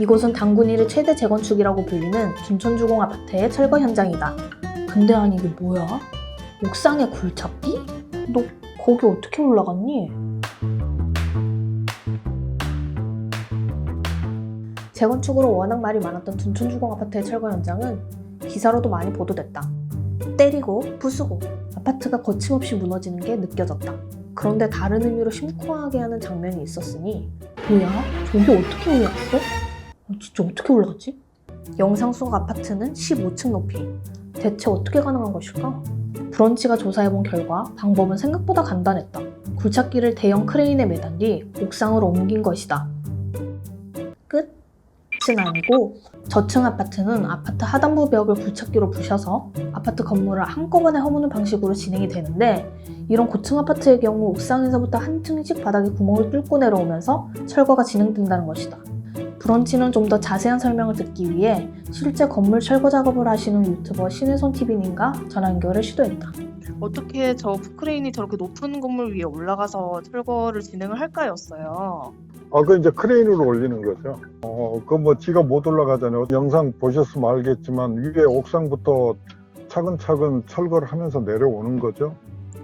이곳은 당군일의 최대 재건축이라고 불리는 둔촌주공 아파트의 철거 현장이다. 근데 아니 이게 뭐야? 옥상에 굴착기? 너 거기 어떻게 올라갔니? 재건축으로 워낙 말이 많았던 둔촌주공 아파트의 철거 현장은 기사로도 많이 보도됐다. 때리고 부수고 아파트가 거침없이 무너지는 게 느껴졌다. 그런데 다른 의미로 심쿵하게 하는 장면이 있었으니 뭐야? 저기 어떻게 올라갔어? 아, 진짜 어떻게 올라갔지? 영상 속 아파트는 15층 높이. 대체 어떻게 가능한 것일까? 브런치가 조사해본 결과 방법은 생각보다 간단했다. 굴착기를 대형 크레인에 매단 뒤 옥상으로 옮긴 것이다. 끝? 은 아니고 저층 아파트는 아파트 하단부 벽을 굴착기로 부셔서 아파트 건물을 한꺼번에 허무는 방식으로 진행이 되는데 이런 고층 아파트의 경우 옥상에서부터 한 층씩 바닥에 구멍을 뚫고 내려오면서 철거가 진행된다는 것이다. 브런치는 좀 더 자세한 설명을 듣기 위해 실제 건물 철거 작업을 하시는 유튜버 신혜선 TV님과 전화 연결을 시도했다. 어떻게 저 포크레인이 저렇게 높은 건물 위에 올라가서 철거를 진행을 할까였어요. 아, 그 이제 크레인으로 올리는 거죠. 어, 그 뭐 지가 못 올라가잖아요. 영상 보셨으면 알겠지만 위에 옥상부터 차근차근 철거를 하면서 내려오는 거죠.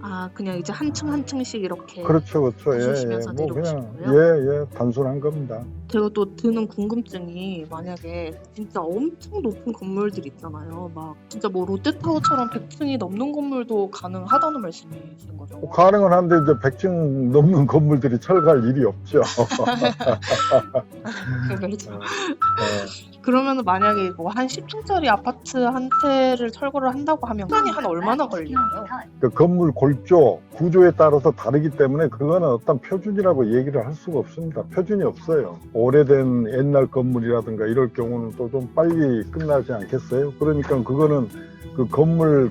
아 그냥 이제 한 층 한 층씩 이렇게. 그렇죠, 그렇죠. 예, 예. 부수시면서 뭐 그냥 내려오시고요? 예, 예, 단순한 겁니다. 제가 또 드는 궁금증이 만약에 진짜 엄청 높은 건물들 있잖아요. 막 진짜 뭐 롯데타워처럼 100층이 넘는 건물도 가능하다는 말씀이신 거죠? 뭐 가능은 한데 이제 100층 넘는 건물들이 철거할 일이 없죠. 그렇죠. 예. 그러면 만약에 뭐 한 10층짜리 아파트 한 채를 철거를 한다고 하면 시간이 한 얼마나 걸리나요? 그 건물 골조 구조에 따라서 다르기 때문에 그거는 어떤 표준이라고 얘기를 할 수가 없습니다. 표준이 없어요. 오래된 옛날 건물이라든가 이럴 경우는 또 좀 빨리 끝나지 않겠어요? 그러니까 그거는 그 건물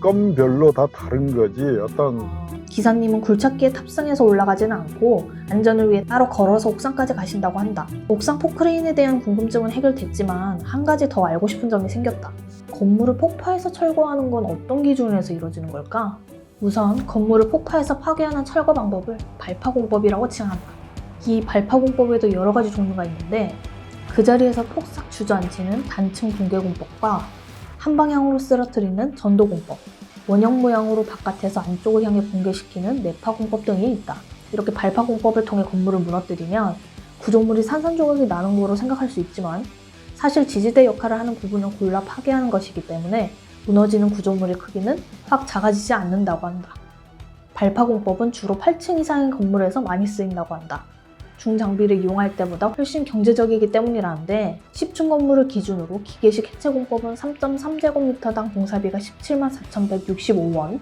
건별로 다 다른 거지 어떤 기사님은 굴착기에 탑승해서 올라가지는 않고 안전을 위해 따로 걸어서 옥상까지 가신다고 한다. 옥상 포크레인에 대한 궁금증은 해결됐지만 한 가지 더 알고 싶은 점이 생겼다. 건물을 폭파해서 철거하는 건 어떤 기준에서 이루어지는 걸까? 우선 건물을 폭파해서 파괴하는 철거 방법을 발파공법이라고 칭한다. 이 발파공법에도 여러 가지 종류가 있는데 그 자리에서 폭삭 주저앉히는 단층 붕괴공법과 한 방향으로 쓰러뜨리는 전도공법, 원형 모양으로 바깥에서 안쪽을 향해 붕괴시키는 내파공법 등이 있다. 이렇게 발파공법을 통해 건물을 무너뜨리면 구조물이 산산조각이 나는 거로 생각할 수 있지만 사실 지지대 역할을 하는 부분을 골라 파괴하는 것이기 때문에 무너지는 구조물의 크기는 확 작아지지 않는다고 한다. 발파공법은 주로 8층 이상의 건물에서 많이 쓰인다고 한다. 중장비를 이용할 때보다 훨씬 경제적이기 때문이라는데 10층 건물을 기준으로 기계식 해체공법은 3.3제곱미터당 공사비가 17만 4,165원,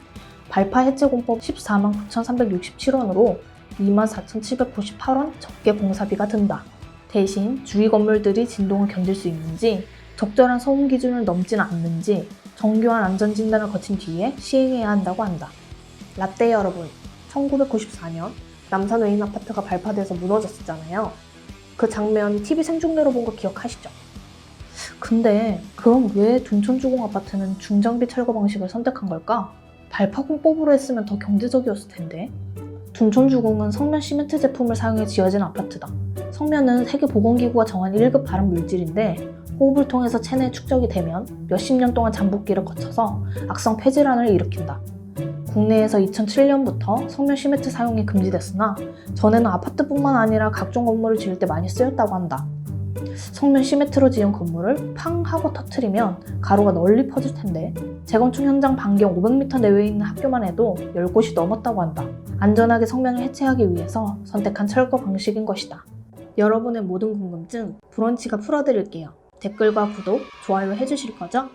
발파 해체공법 14만 9,367원으로 2만 4,798원 적게 공사비가 든다. 대신 주위 건물들이 진동을 견딜 수 있는지 적절한 소음 기준을 넘지는 않는지 정교한 안전진단을 거친 뒤에 시행해야 한다고 한다. 라떼 여러분, 1994년 남산 외인 아파트가 발파돼서 무너졌었잖아요. 그 장면 TV 생중계로 본 거 기억하시죠? 근데 그럼 왜 둔촌주공 아파트는 중장비 철거 방식을 선택한 걸까? 발파공법으로 했으면 더 경제적이었을 텐데. 둔촌주공은 성면 시멘트 제품을 사용해 지어진 아파트다. 성면은 세계보건기구가 정한 1급 발암 물질인데 호흡을 통해서 체내에 축적이 되면 몇십 년 동안 잠복기를 거쳐서 악성 폐질환을 일으킨다. 국내에서 2007년부터 성면 시멘트 사용이 금지됐으나 전에는 아파트뿐만 아니라 각종 건물을 지을 때 많이 쓰였다고 한다. 성면 시멘트로 지은 건물을 팡 하고 터트리면 가루가 널리 퍼질 텐데 재건축 현장 반경 500m 내외에 있는 학교만 해도 10곳이 넘었다고 한다. 안전하게 성면을 해체하기 위해서 선택한 철거 방식인 것이다. 여러분의 모든 궁금증 브런치가 풀어드릴게요. 댓글과 구독, 좋아요 해주실 거죠?